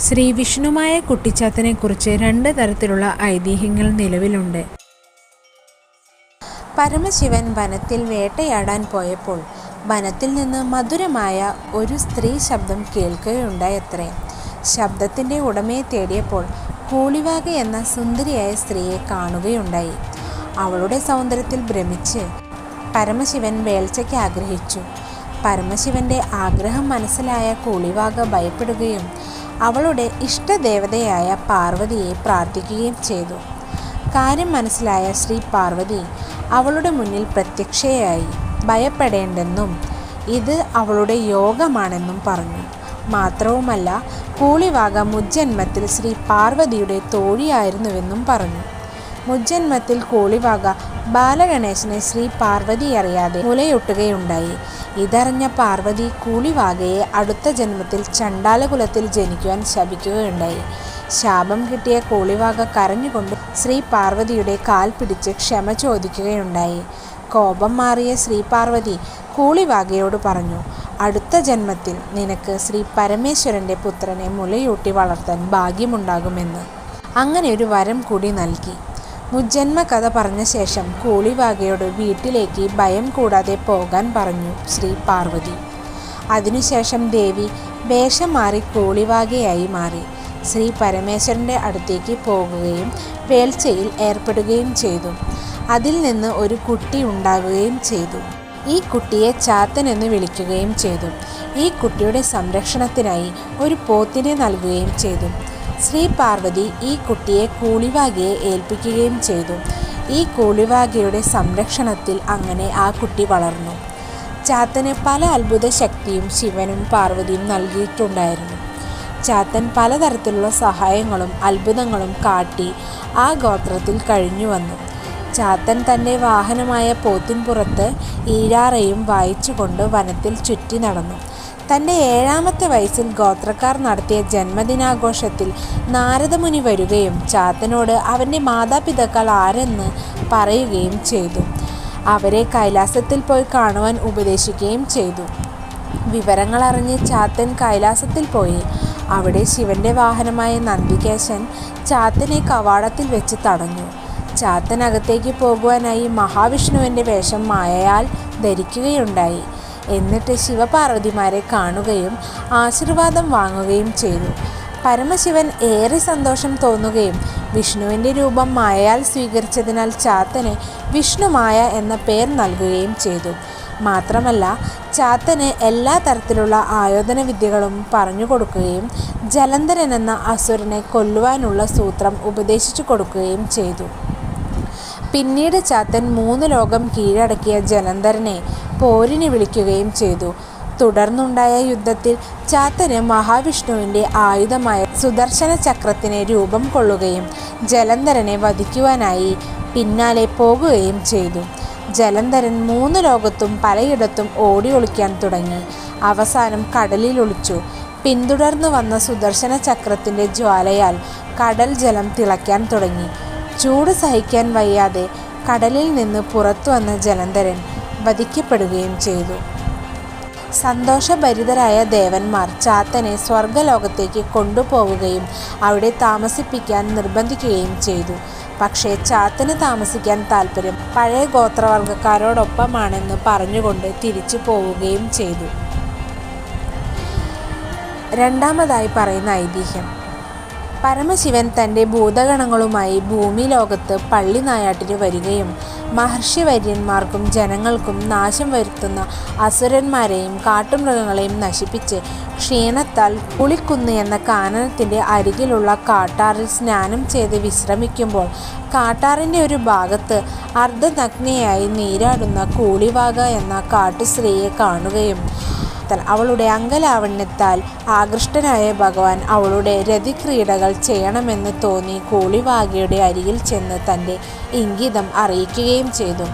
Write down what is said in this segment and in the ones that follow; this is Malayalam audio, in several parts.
ശ്രീ വിഷ്ണുമായ കുട്ടിച്ചാത്തനെക്കുറിച്ച് രണ്ട് തരത്തിലുള്ള ഐതിഹ്യങ്ങൾ നിലവിലുണ്ട്. പരമശിവൻ വനത്തിൽ വേട്ടയാടാൻ പോയപ്പോൾ വനത്തിൽ നിന്ന് മധുരമായ ഒരു സ്ത്രീ ശബ്ദം കേൾക്കുകയുണ്ടായത്രേ. ശബ്ദത്തിന്റെ ഉടമയെ തേടിയപ്പോൾ കൂളിവാക എന്ന സുന്ദരിയായ സ്ത്രീയെ കാണുകയുണ്ടായി. അവളുടെ സൗന്ദര്യത്തിൽ ഭ്രമിച്ച് പരമശിവൻ വേൾച്ചയ്ക്ക് ആഗ്രഹിച്ചു. പരമശിവന്റെ ആഗ്രഹം മനസ്സിലായ കൂളിവാക ഭയപ്പെടുകയും അവളുടെ ഇഷ്ടദേവതയായ പാർവതിയെ പ്രാർത്ഥിക്കുകയും ചെയ്തു. കാര്യം മനസ്സിലായ ശ്രീ പാർവതി അവളുടെ മുന്നിൽ പ്രത്യക്ഷയായി ഭയപ്പെടേണ്ടെന്നും ഇത് അവളുടെ യോഗമാണെന്നും പറഞ്ഞു. മാത്രവുമല്ല കൂളിവാക മുജ്ജന്മത്തിൽ ശ്രീ പാർവതിയുടെ തോഴിയായിരുന്നുവെന്നും പറഞ്ഞു. മുജ്ജന്മത്തിൽ കൂളിവാക ബാലഗണേശനെ ശ്രീ പാർവതി അറിയാതെ മുലയൊട്ടുകയുണ്ടായി. ഇതറിഞ്ഞ പാർവതി കൂളിവാകയെ അടുത്ത ജന്മത്തിൽ ചണ്ടാലകുലത്തിൽ ജനിക്കുവാൻ ശപിക്കുകയുണ്ടായി. ശാപം കിട്ടിയ കൂളിവാക കരഞ്ഞുകൊണ്ട് ശ്രീ പാർവതിയുടെ കാൽ പിടിച്ച് ക്ഷമ ചോദിക്കുകയുണ്ടായി. കോപം മാറിയ ശ്രീ പാർവതി കൂളിവാകയോട് പറഞ്ഞു അടുത്ത ജന്മത്തിൽ നിനക്ക് ശ്രീ പരമേശ്വരന്റെ പുത്രനെ മുലയൂട്ടി വളർത്താൻ ഭാഗ്യമുണ്ടാകുമെന്ന്. അങ്ങനെ ഒരു വരം കൂടി നൽകി. മുജ്ജന്മ കഥ പറഞ്ഞ ശേഷം കൂളിവാകയോട് വീട്ടിലേക്ക് ഭയം കൂടാതെ പോകാൻ പറഞ്ഞു ശ്രീ പാർവതി. അതിനുശേഷം ദേവി വേഷം മാറി കൂളിവാകയായി മാറി. ശ്രീ പരമേശ്വരന്റെ അടുത്തേക്ക് പോകുകയും വേൾച്ചയിൽ ഏർപ്പെടുകയും ചെയ്തു. അതിൽ നിന്ന് ഒരു കുട്ടി ഉണ്ടാകുകയും ചെയ്തു. ഈ കുട്ടിയെ ചാത്തൻ എന്ന് വിളിക്കുകയും ചെയ്തു. ഈ കുട്ടിയുടെ സംരക്ഷണത്തിനായി ഒരു പോത്തിനെ നൽകുകയും ചെയ്തു. ശ്രീ പാർവതി ഈ കുട്ടിയെ കൂളിവാകയെ ഏൽപ്പിക്കുകയും ചെയ്തു. ഈ കൂളിവാകയുടെ സംരക്ഷണത്തിൽ അങ്ങനെ ആ കുട്ടി വളർന്നു. ചാത്തന് പല അത്ഭുത ശക്തിയും ശിവനും പാർവതിയും നൽകിയിട്ടുണ്ടായിരുന്നു. ചാത്തൻ പലതരത്തിലുള്ള സഹായങ്ങളും അത്ഭുതങ്ങളും കാട്ടി ആ ഗോത്രത്തിൽ കഴിഞ്ഞു വന്നു. ചാത്തൻ തന്റെ വാഹനമായ പോത്തിൻപുറത്ത് ഈരാറയും വായിച്ചുകൊണ്ട് വനത്തിൽ ചുറ്റി നടന്നു. തന്റെ ഏഴാമത്തെ വയസ്സിൽ ഗോത്രക്കാർ നടത്തിയ ജന്മദിനാഘോഷത്തിൽ നാരദമുനി വരികയും ചാത്തനോട് അവന്റെ മാതാപിതാക്കൾ ആരെന്ന് പറയുകയും ചെയ്തു. അവരെ കൈലാസത്തിൽ പോയി കാണുവാൻ ഉപദേശിക്കുകയും ചെയ്തു. വിവരങ്ങൾ അറിഞ്ഞ് ചാത്തൻ കൈലാസത്തിൽ പോയി. അവിടെ ശിവന്റെ വാഹനമായ നന്ദികേശൻ ചാത്തനെ കവാടത്തിൽ വെച്ച് തടഞ്ഞു. ചാത്തനകത്തേക്ക് പോകുവാനായി മഹാവിഷ്ണുവിന്റെ വേഷം മായയാൽ ധരിക്കുകയുണ്ടായി. എന്നിട്ട് ശിവപാർവതിമാരെ കാണുകയും ആശീർവാദം വാങ്ങുകയും ചെയ്തു. പരമശിവൻ ഏറെ സന്തോഷം തോന്നുകയും വിഷ്ണുവിന്റെ രൂപം മായയാൽ സ്വീകരിച്ചതിനാൽ ചാത്തന് വിഷ്ണുമായ എന്ന പേർ നൽകുകയും ചെയ്തു. മാത്രമല്ല ചാത്തന് എല്ലാ തരത്തിലുള്ള ആയോധന വിദ്യകളും പറഞ്ഞു കൊടുക്കുകയും ജലന്ധരൻ എന്ന അസുരനെ കൊല്ലുവാനുള്ള സൂത്രം ഉപദേശിച്ചു കൊടുക്കുകയും ചെയ്തു. പിന്നീട് ചാത്തൻ മൂന്ന് ലോകം കീഴടക്കിയ ജലന്ധരനെ പോരിന് വിളിക്കുകയും ചെയ്തു. തുടർന്നുണ്ടായ യുദ്ധത്തിൽ ചാത്തന് മഹാവിഷ്ണുവിന്റെ ആയുധമായ സുദർശന ചക്രത്തിന് രൂപം കൊള്ളുകയും ജലന്ധരനെ വധിക്കുവാനായി പിന്നാലെ പോകുകയും ചെയ്തു. ജലന്ധരൻ മൂന്ന് ലോകത്തും പലയിടത്തും ഓടി ഒളിക്കാൻ തുടങ്ങി. അവസാനം കടലിൽ ഒളിച്ചു. പിന്തുടർന്നു വന്ന സുദർശന ചക്രത്തിന്റെ ജ്വാലയാൽ കടൽ ജലം തിളയ്ക്കാൻ തുടങ്ങി. ചൂട് സഹിക്കാൻ വയ്യാതെ കടലിൽ നിന്ന് പുറത്തു വന്ന ജലന്ധരൻ വധിക്കപ്പെടുകയും ചെയ്തു. സന്തോഷഭരിതരായ ദേവന്മാർ ചാത്തനെ സ്വർഗലോകത്തേക്ക് കൊണ്ടുപോവുകയും അവിടെ താമസിപ്പിക്കാൻ നിർബന്ധിക്കുകയും ചെയ്തു. പക്ഷേ ചാത്തന് താമസിക്കാൻ താല്പര്യം പഴയ ഗോത്രവർഗക്കാരോടൊപ്പമാണെന്ന് പറഞ്ഞുകൊണ്ട് തിരിച്ചു പോവുകയും ചെയ്തു. രണ്ടാമതായി പറയുന്ന ഐതിഹ്യം. പരമശിവൻ തന്റെ ഭൂതഗണങ്ങളുമായി ഭൂമി ലോകത്ത് പള്ളി നായാട്ടിന് വരികയും മഹർഷി വര്യന്മാർക്കും ജനങ്ങൾക്കും നാശം വരുത്തുന്ന അസുരന്മാരെയും കാട്ടുമൃഗങ്ങളെയും നശിപ്പിച്ച് ക്ഷീണത്താൽ പുളിക്കുന്ന് എന്ന കാനനത്തിന്റെ അരികിലുള്ള കാട്ടാറിൽ സ്നാനം ചെയ്ത് വിശ്രമിക്കുമ്പോൾ കാട്ടാറിന്റെ ഒരു ഭാഗത്ത് അർദ്ധനഗ്നയായി നീരാടുന്ന കൂളിവാക എന്ന കാട്ടുസ്ത്രീയെ കാണുകയും അവളുടെ അങ്കലാവണ്യത്താൽ ആകൃഷ്ടനായ ഭഗവാൻ അവളുടെ രതിക്രീഡകൾ ചെയ്യണമെന്ന് തോന്നി കോളിവാഗയുടെ അരികിൽ ചെന്ന് തന്റെ ഇംഗിതം അറിയിക്കുകയും ചെയ്തു.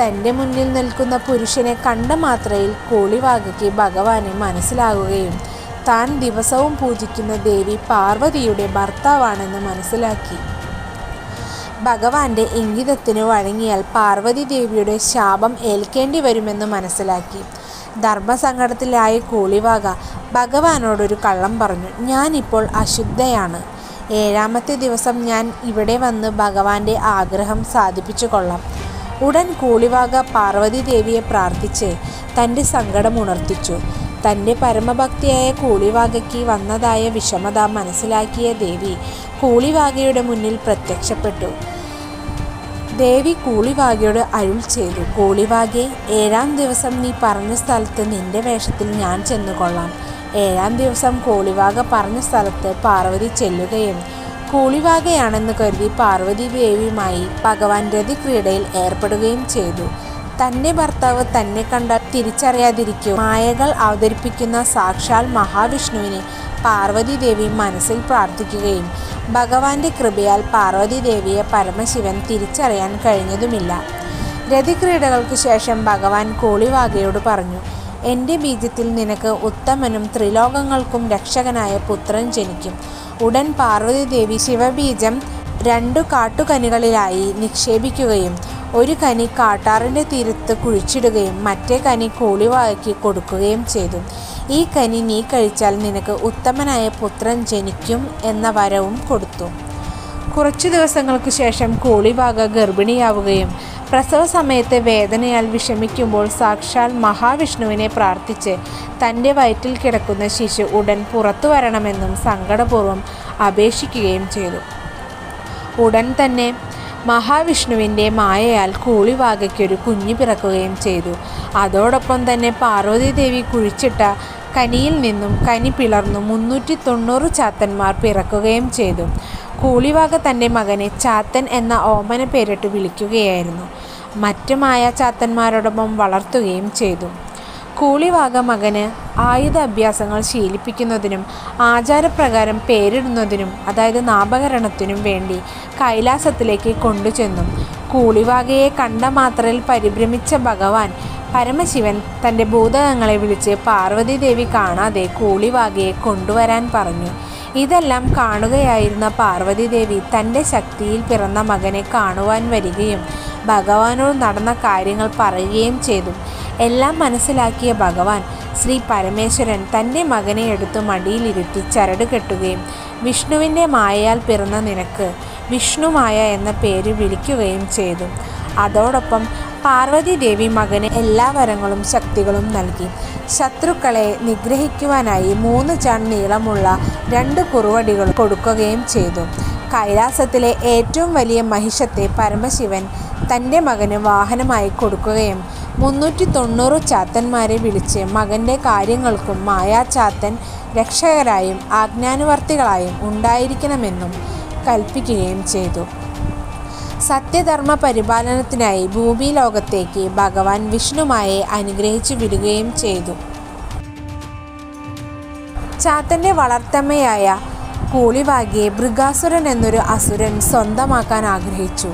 തന്റെ മുന്നിൽ നിൽക്കുന്ന പുരുഷനെ കണ്ട മാത്രയിൽ കൂളിവാകയ്ക്ക് ഭഗവാനെ മനസ്സിലാകുകയും താൻ ദിവസവും പൂജിക്കുന്ന ദേവി പാർവതിയുടെ ഭർത്താവാണെന്ന് മനസ്സിലാക്കി. ഭഗവാന്റെ ഇംഗിതത്തിന് വഴങ്ങിയാൽ പാർവതി ദേവിയുടെ ശാപം ഏൽക്കേണ്ടി വരുമെന്ന് മനസ്സിലാക്കി. ധർമ്മസങ്കടത്തിലായ കൂളിവാക. ഭഗവാനോടൊരു കള്ളം പറഞ്ഞു ഞാനിപ്പോൾ അശുദ്ധയാണ്. ഏഴാമത്തെ ദിവസം ഞാൻ ഇവിടെ വന്ന് ഭഗവാന്റെ ആഗ്രഹം സാധിപ്പിച്ചു കൊള്ളാം. ഉടൻ കൂളിവാക പാർവതി ദേവിയെ പ്രാർത്ഥിച്ച് തന്റെ സങ്കടം ഉണർത്തിച്ചു. തന്റെ പരമഭക്തിയായ കൂളിവാകയ്ക്ക് വന്നതായ വിഷമത മനസ്സിലാക്കിയ ദേവി കൂളിവാകയുടെ മുന്നിൽ പ്രത്യക്ഷപ്പെട്ടു. ദേവി കൂളിവാകയോട് അരുൾ ചെയ്തു. കൂളിവാകെ ഏഴാം ദിവസം നീ പറഞ്ഞ സ്ഥലത്ത് നിന്റെ വേഷത്തിൽ ഞാൻ ചെന്നുകൊള്ളാം. ഏഴാം ദിവസം കൂളിവാക പറഞ്ഞ സ്ഥലത്ത് പാർവതി ചെല്ലുകയും കൂളിവാകയാണെന്ന് കരുതി പാർവതി ദേവിയുമായി ഭഗവാൻ രതിക്രീഡയിൽ ഏർപ്പെടുകയും ചെയ്തു. തന്റെ ഭർത്താവ് തന്നെ കണ്ടാൽ തിരിച്ചറിയാതിരിക്കും. മായകൾ അവതരിപ്പിക്കുന്ന സാക്ഷാൽ മഹാവിഷ്ണുവിനെ പാർവതി ദേവി മനസ്സിൽ പ്രാർത്ഥിക്കുകയും ഭഗവാന്റെ കൃപയാൽ പാർവതി ദേവിയെ പരമശിവൻ തിരിച്ചറിയാൻ കഴിഞ്ഞതുമില്ല. രതിക്രീഡകൾക്ക് ശേഷം ഭഗവാൻ കോളിവാകയോട് പറഞ്ഞു എന്റെ ബീജത്തിൽ നിനക്ക് ഉത്തമനും ത്രിലോകങ്ങൾക്കും രക്ഷകനായ പുത്രൻ ജനിക്കും. ഉടൻ പാർവതി ദേവി ശിവബീജം രണ്ടു കാട്ടുകനികളിലായി നിക്ഷേപിക്കുകയും ഒരു കനി കാട്ടാറിന്റെ തീരത്ത് കുഴിച്ചിടുകയും മറ്റേ കനി കോളിവാകയ്ക്ക് കൊടുക്കുകയും ചെയ്തു. ഈ കനി നീ കഴിച്ചാൽ നിനക്ക് ഉത്തമനായ പുത്രൻ ജനിക്കും എന്ന വരവും കൊടുത്തു. കുറച്ചു ദിവസങ്ങൾക്ക് ശേഷം കോളിവാക ഗർഭിണിയാവുകയും പ്രസവ സമയത്ത് വേദനയാൽ വിഷമിക്കുമ്പോൾ സാക്ഷാൽ മഹാവിഷ്ണുവിനെ പ്രാർത്ഥിച്ച് തന്റെ വയറ്റിൽ കിടക്കുന്ന ശിശു ഉടൻ പുറത്തു വരണമെന്നും സങ്കടപൂർവം അപേക്ഷിക്കുകയും ചെയ്തു. ഉടൻ തന്നെ മഹാവിഷ്ണുവിന്റെ മായയാൽ കൂളിവാകയ്ക്കൊരു കുഞ്ഞു പിറക്കുകയും ചെയ്തു. അതോടൊപ്പം തന്നെ പാർവതി ദേവി കുഴിച്ചിട്ട കനിയിൽ നിന്നും കനി പിളർന്നു മുന്നൂറ്റി തൊണ്ണൂറ് ചാത്തന്മാർ പിറക്കുകയും ചെയ്തു. കൂളിവാക തന്റെ മകനെ ചാത്തൻ എന്ന ഓമന പേരിട്ട് വിളിക്കുകയായിരുന്നു. മറ്റു മായ ചാത്തന്മാരോടൊപ്പം വളർത്തുകയും ചെയ്തു. കൂളിവാക മകന് ആയുധ അഭ്യാസങ്ങൾ ശീലിപ്പിക്കുന്നതിനും ആചാരപ്രകാരം പേരിടുന്നതിനും അതായത് നാമകരണത്തിനും വേണ്ടി കൈലാസത്തിലേക്ക് കൊണ്ടുചെന്നു കൂളിവാകയെ കണ്ട മാത്രയിൽ പരിഭ്രമിച്ച ഭഗവാൻ പരമശിവൻ തന്റെ ഭൂതകങ്ങളെ വിളിച്ച് പാർവതി ദേവി കാണാതെ കൂളിവാകയെ കൊണ്ടുവരാൻ പറഞ്ഞു. ഇതെല്ലാം കാണുകയായിരുന്ന പാർവതി ദേവി തന്റെ ശക്തിയിൽ പിറന്ന മകനെ കാണുവാൻ വരികയും ഭഗവാനോട് നടന്ന കാര്യങ്ങൾ പറയുകയും ചെയ്തു. എല്ലാം മനസ്സിലാക്കിയ ഭഗവാൻ ശ്രീ പരമേശ്വരൻ തന്റെ മകനെ എടുത്തു മടിയിലിരുത്തി ചരട് കെട്ടുകയും വിഷ്ണുവിന്റെ മായയാൽ പിറന്ന നിനക്ക് വിഷ്ണുമായ എന്ന പേര് വിളിക്കുകയും ചെയ്തു. അതോടൊപ്പം പാർവതി ദേവി മകന് എല്ലാ വരങ്ങളും ശക്തികളും നൽകി. ശത്രുക്കളെ നിഗ്രഹിക്കുവാനായി മൂന്ന് ചൺ നീളമുള്ള രണ്ട് കുറുവടികൾ കൊടുക്കുകയും ചെയ്തു. കൈലാസത്തിലെ ഏറ്റവും വലിയ മഹിഷത്തെ പരമശിവൻ തന്റെ മകന് വാഹനമായി കൊടുക്കുകയും മുന്നൂറ്റി തൊണ്ണൂറ് ചാത്തന്മാരെ വിളിച്ച് മകന്റെ കാര്യങ്ങൾക്കും മായാചാത്തൻ രക്ഷകരായും ആജ്ഞാനുവർത്തികളായും ഉണ്ടായിരിക്കണമെന്നും കൽപ്പിക്കുകയും ചെയ്തു. സത്യധർമ്മ പരിപാലനത്തിനായി ഭൂമി ഭൂമിലോകത്തേക്ക് ഭഗവാൻ വിഷ്ണുമായെ അനുഗ്രഹിച്ചു വിടുകയും ചെയ്തു. ചാത്തന്റെ വളർത്തമ്മയായ കൂളിവാകിയെ മൃഗാസുരൻ എന്നൊരു അസുരൻ സ്വന്തമാക്കാൻ ആഗ്രഹിച്ചു.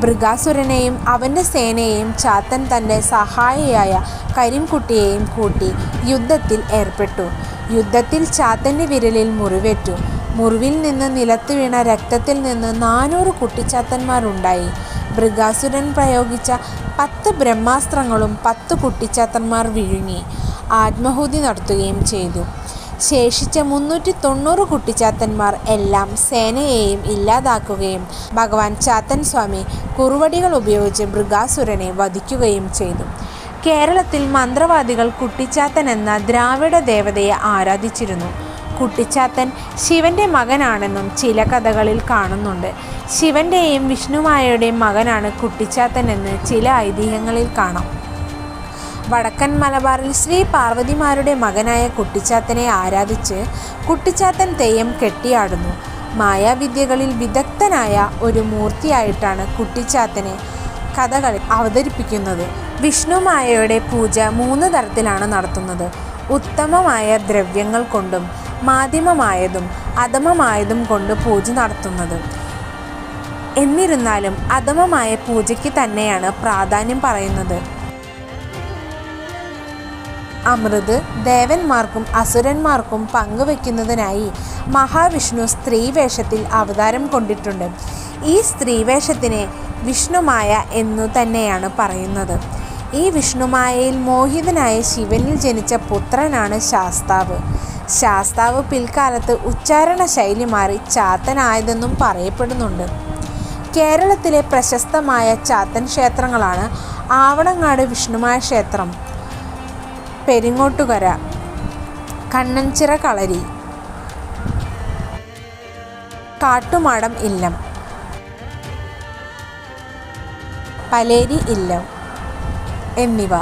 ഭൃഗാസുരനെയും അവന്റെ സേനയെയും ചാത്തൻ തന്റെ സഹായിയായ കരിംകുട്ടിയെയും കൂട്ടി യുദ്ധത്തിൽ ഏർപ്പെട്ടു. യുദ്ധത്തിൽ ചാത്തന്റെ വിരലിൽ മുറിവേറ്റു. മുറിവിൽ നിന്ന് നിലത്ത് വീണ രക്തത്തിൽ നിന്ന് നാനൂറ് കുട്ടിച്ചാത്തന്മാരുണ്ടായി. മൃഗാസുരൻ പ്രയോഗിച്ച പത്ത് ബ്രഹ്മാസ്ത്രങ്ങളും പത്ത് കുട്ടിച്ചാത്തന്മാർ വിഴുങ്ങി. ആത്മഹൂതി നടത്തുകയും ചെയ്തു. ശേഷിച്ച മുന്നൂറ്റി തൊണ്ണൂറ് കുട്ടിച്ചാത്തന്മാർ എല്ലാം സേനയെയും ഇല്ലാതാക്കുകയും ഭഗവാൻ ചാത്തൻ സ്വാമി കുറുവടികൾ ഉപയോഗിച്ച് മൃഗാസുരനെ വധിക്കുകയും ചെയ്തു. കേരളത്തിൽ മന്ത്രവാദികൾ കുട്ടിച്ചാത്തൻ എന്ന ദ്രാവിഡ ദേവതയെ ആരാധിച്ചിരുന്നു. കുട്ടിച്ചാത്തൻ ശിവന്റെ മകനാണെന്നും ചില കഥകളിൽ കാണുന്നുണ്ട്. ശിവന്റെയും വിഷ്ണുമായയുടെയും മകനാണ് കുട്ടിച്ചാത്തൻ എന്ന് ചില ഐതിഹ്യങ്ങളിൽ കാണാം. വടക്കൻ മലബാറിൽ ശ്രീ പാർവതിമാരുടെ മകനായ കുട്ടിച്ചാത്തനെ ആരാധിച്ച് കുട്ടിച്ചാത്തൻ തെയ്യം കെട്ടിയാടുന്നു. മായാവിദ്യകളിൽ വിദഗ്ധനായ ഒരു മൂർത്തിയായിട്ടാണ് കുട്ടിച്ചാത്തനെ കഥകളി അവതരിപ്പിക്കുന്നത്. വിഷ്ണുമായയുടെ പൂജ മൂന്ന് തരത്തിലാണ് നടത്തുന്നത്. ഉത്തമമായ ദ്രവ്യങ്ങൾ കൊണ്ടും മാധ്യമമായതും അധമമായതും കൊണ്ട് പൂജ നടത്തുന്നത്. എന്നിരുന്നാലും അധമമായ പൂജയ്ക്ക് തന്നെയാണ് പ്രാധാന്യം പറയുന്നത്. അമൃത് ദേവന്മാർക്കും അസുരന്മാർക്കും പങ്കുവെക്കുന്നതിനായി മഹാവിഷ്ണു സ്ത്രീവേഷത്തിൽ അവതാരം കൊണ്ടിട്ടുണ്ട് ഈ സ്ത്രീവേഷത്തിനെ വിഷ്ണുമായ എന്നു തന്നെയാണ് പറയുന്നത് ഈ വിഷ്ണുമായയിൽ മോഹിതനായ ശിവനിൽ ജനിച്ച പുത്രനാണ് ശാസ്താവ്. ശാസ്താവ് പിൽക്കാലത്ത് ഉച്ചാരണ ശൈലി മാറി ചാത്തനായതെന്നും പറയപ്പെടുന്നുണ്ട്. കേരളത്തിലെ പ്രശസ്തമായ ചാത്തൻ ക്ഷേത്രങ്ങളാണ് ആവണങ്ങാട് വിഷ്ണുമായ ക്ഷേത്രം, പെരിങ്ങോട്ടുകര, കണ്ണഞ്ചിറ കളരി, കാട്ടുമാടം ഇല്ലം, പലേരി ഇല്ലം. എന്നിവ.